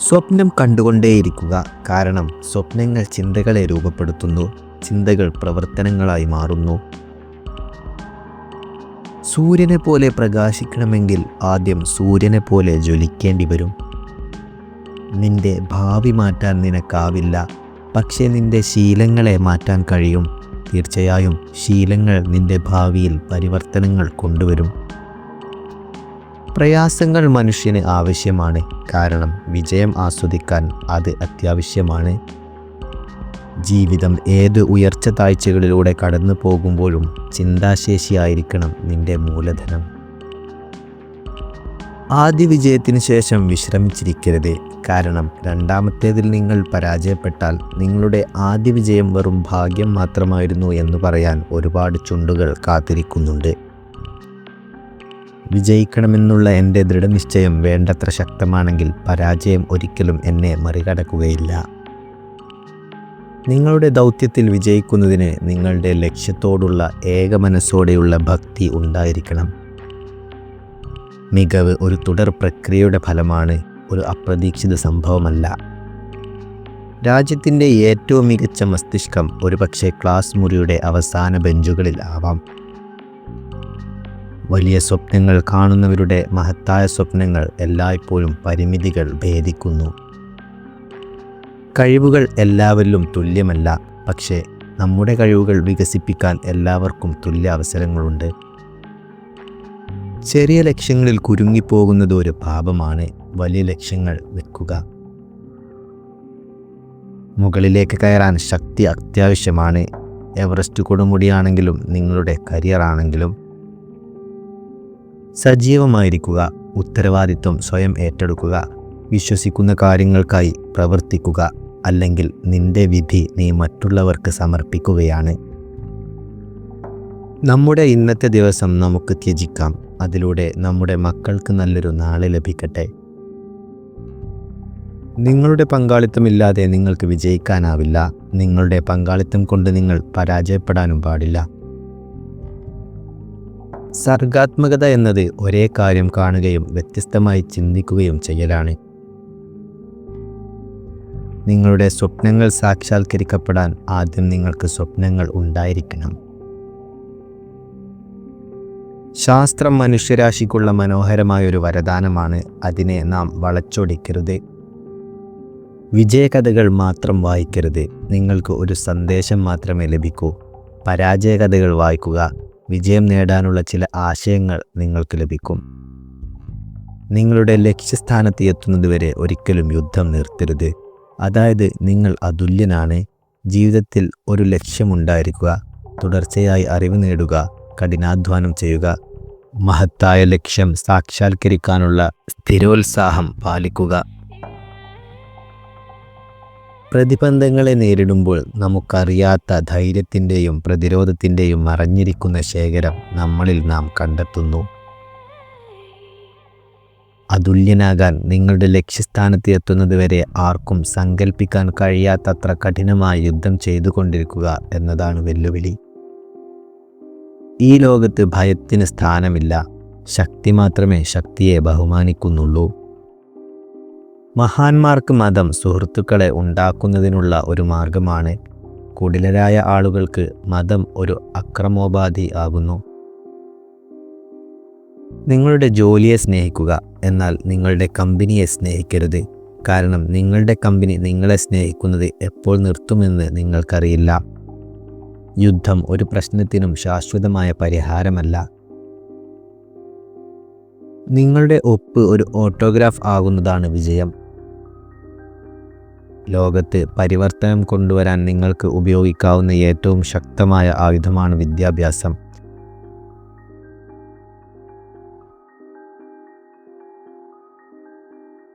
സ്വപ്നം കണ്ടുകൊണ്ടേയിരിക്കുക. കാരണം സ്വപ്നങ്ങൾ ചിന്തകളെ രൂപപ്പെടുത്തുന്നു. ചിന്തകൾ പ്രവർത്തനങ്ങളായി മാറുന്നു. സൂര്യനെ പോലെ പ്രകാശിക്കണമെങ്കിൽ ആദ്യം സൂര്യനെ പോലെ ജ്വലിക്കേണ്ടി വരും. നിന്റെ ഭാവി മാറ്റാൻ നിനക്കാവില്ല. പക്ഷേ നിന്റെ ശീലങ്ങളെ മാറ്റാൻ കഴിയും. തീർച്ചയായും ശീലങ്ങൾ നിന്റെ ഭാവിയിൽ പരിവർത്തനങ്ങൾ കൊണ്ടുവരും. പ്രയാസങ്ങൾ മനുഷ്യന് ആവശ്യമാണ്. കാരണം വിജയം ആസ്വദിക്കാൻ അത് അത്യാവശ്യമാണ്. ജീവിതം ഏത് ഉയർച്ച താഴ്ചകളിലൂടെ കടന്നു പോകുമ്പോഴും ചിന്താശേഷിയായിരിക്കണം നിന്റെ മൂലധനം. ആദ്യ വിജയത്തിന് ശേഷം വിശ്രമിച്ചിരിക്കരുത്. കാരണം രണ്ടാമത്തേതിൽ നിങ്ങൾ പരാജയപ്പെട്ടാൽ നിങ്ങളുടെ ആദ്യ വിജയം വെറും ഭാഗ്യം മാത്രമായിരുന്നു എന്ന് പറയാൻ ഒരുപാട് ചുണ്ടുകൾ കാത്തിരിക്കുന്നുണ്ട്. വിജയിക്കണമെന്നുള്ള എന്റെ ദൃഢനിശ്ചയം വേണ്ടത്ര ശക്തമാണെങ്കിൽ പരാജയം ഒരിക്കലും എന്നെ മറികടക്കുകയില്ല. നിങ്ങളുടെ ദൗത്യത്തിൽ വിജയിക്കുന്നതിന് നിങ്ങളുടെ ലക്ഷ്യത്തോടുള്ള ഏക മനസ്സോടെയുള്ള ഭക്തി ഉണ്ടായിരിക്കണം. മികവ് ഒരു തുടർ പ്രക്രിയയുടെ ഫലമാണ് ഒരു അപ്രതീക്ഷിത സംഭവമല്ല. രാജ്യത്തിന്റെ ഏറ്റവും മികച്ച മസ്തിഷ്കം ഒരുപക്ഷെ ക്ലാസ് മുറിയുടെ അവസാന ബെഞ്ചുകളിൽ ആവാം. വലിയ സ്വപ്നങ്ങൾ കാണുന്നവരുടെ മഹത്തായ സ്വപ്നങ്ങൾ എല്ലായ്പ്പോഴും പരിമിതികൾ ഭേദിക്കുന്നു. കഴിവുകൾ എല്ലാവരിലും തുല്യമല്ല പക്ഷേ നമ്മുടെ കഴിവുകൾ വികസിപ്പിക്കാൻ എല്ലാവർക്കും തുല്യ അവസരങ്ങളുണ്ട്. ചെറിയ ലക്ഷ്യങ്ങളിൽ കുരുങ്ങിപ്പോകുന്നത് ഒരു പാപമാണ് വലിയ ലക്ഷ്യങ്ങൾ വെക്കുക. മുകളിലേക്ക് കയറാൻ ശക്തി അത്യാവശ്യമാണ്. എവറസ്റ്റ് കൊടുമുടിയാണെങ്കിലും നിങ്ങളുടെ കരിയർ ആണെങ്കിലും സജീവമായിരിക്കുക ഉത്തരവാദിത്വം സ്വയം ഏറ്റെടുക്കുക വിശ്വസിക്കുന്ന കാര്യങ്ങൾക്കായി പ്രവർത്തിക്കുക അല്ലെങ്കിൽ നിന്റെ വിധി നീ മറ്റുള്ളവർക്ക് സമർപ്പിക്കുകയാണ്. നമ്മുടെ ഇന്നത്തെ ദിവസം നമുക്ക് ത്യജിക്കാം. അതിലൂടെ നമ്മുടെ മക്കൾക്ക് നല്ലൊരു നാളെ ലഭിക്കട്ടെ. നിങ്ങളുടെ പങ്കാളിത്തമില്ലാതെ നിങ്ങൾക്ക് വിജയിക്കാനാവില്ല. നിങ്ങളുടെ പങ്കാളിത്തം കൊണ്ട് നിങ്ങൾ പരാജയപ്പെടാനും പാടില്ല. സർഗാത്മകത എന്നത് ഒരേ കാര്യം കാണുകയും വ്യത്യസ്തമായി ചിന്തിക്കുകയും ചെയ്യലാണ്. നിങ്ങളുടെ സ്വപ്നങ്ങൾ സാക്ഷാത്കരിക്കപ്പെടാൻ ആദ്യം നിങ്ങൾക്ക് സ്വപ്നങ്ങൾ ഉണ്ടായിരിക്കണം. ശാസ്ത്രം മനുഷ്യരാശിക്കുള്ള മനോഹരമായൊരു വരദാനമാണ് അതിനെ നാം വളച്ചൊടിക്കരുത്. വിജയകഥകൾ മാത്രം വായിക്കരുത്. നിങ്ങൾക്ക് ഒരു സന്ദേശം മാത്രമേ ലഭിക്കൂ. പരാജയകഥകൾ വായിക്കുക. വിജയം നേടാനുള്ള ചില ആശയങ്ങൾ നിങ്ങൾക്ക് ലഭിക്കും. നിങ്ങളുടെ ലക്ഷ്യസ്ഥാനത്ത് എത്തുന്നതുവരെ ഒരിക്കലും യുദ്ധം നിർത്തരുത്. അതായത് നിങ്ങൾ അതുല്യനാണ്. ജീവിതത്തിൽ ഒരു ലക്ഷ്യമുണ്ടായിരിക്കുക. തുടർച്ചയായി അറിവ് നേടുക. കഠിനാധ്വാനം ചെയ്യുക. മഹത്തായ ലക്ഷ്യം സാക്ഷാത്കരിക്കാനുള്ള സ്ഥിരോത്സാഹം പാലിക്കുക. പ്രതിബന്ധങ്ങളെ നേരിടുമ്പോൾ നമുക്കറിയാത്ത ധൈര്യത്തിന്റെയും പ്രതിരോധത്തിന്റെയും മറഞ്ഞിരിക്കുന്ന ശേഖരം നമ്മളിൽ നാം കണ്ടെത്തുന്നു. അതുല്യനാകാൻ നിങ്ങളുടെ ലക്ഷ്യസ്ഥാനത്ത് എത്തുന്നതുവരെ ആർക്കും സങ്കല്പിക്കാൻ കഴിയാത്തത്ര കഠിനമായ യുദ്ധം ചെയ്തുകൊണ്ടിരിക്കുക എന്നതാണ് വെല്ലുവിളി. ഈ ലോകത്ത് ഭയത്തിന് സ്ഥാനമില്ല. ശക്തി മാത്രമേ ശക്തിയെ ബഹുമാനിക്കുന്നുള്ളൂ. മഹാന്മാർക്ക് മതം സുഹൃത്തുക്കളെ ഉണ്ടാക്കുന്നതിനുള്ള ഒരു മാർഗമാണ്. കുടിലരായ ആളുകൾക്ക് മതം ഒരു അക്രമോപാധി ആകുന്നു. നിങ്ങളുടെ ജോലിയെ സ്നേഹിക്കുക എന്നാൽ നിങ്ങളുടെ കമ്പനിയെ സ്നേഹിക്കരുത്. കാരണം നിങ്ങളുടെ കമ്പനി നിങ്ങളെ സ്നേഹിക്കുന്നത് എപ്പോൾ നിർത്തുമെന്ന് നിങ്ങൾക്കറിയില്ല. യുദ്ധം ഒരു പ്രശ്നത്തിനും ശാശ്വതമായ പരിഹാരമല്ല. നിങ്ങളുടെ ഒപ്പ് ഒരു ഓട്ടോഗ്രാഫ് ആകുന്നതാണ് വിജയം. ലോകത്ത് പരിവർത്തനം കൊണ്ടുവരാൻ നിങ്ങൾക്ക് ഉപയോഗിക്കാവുന്ന ഏറ്റവും ശക്തമായ ആയുധമാണ് വിദ്യാഭ്യാസം.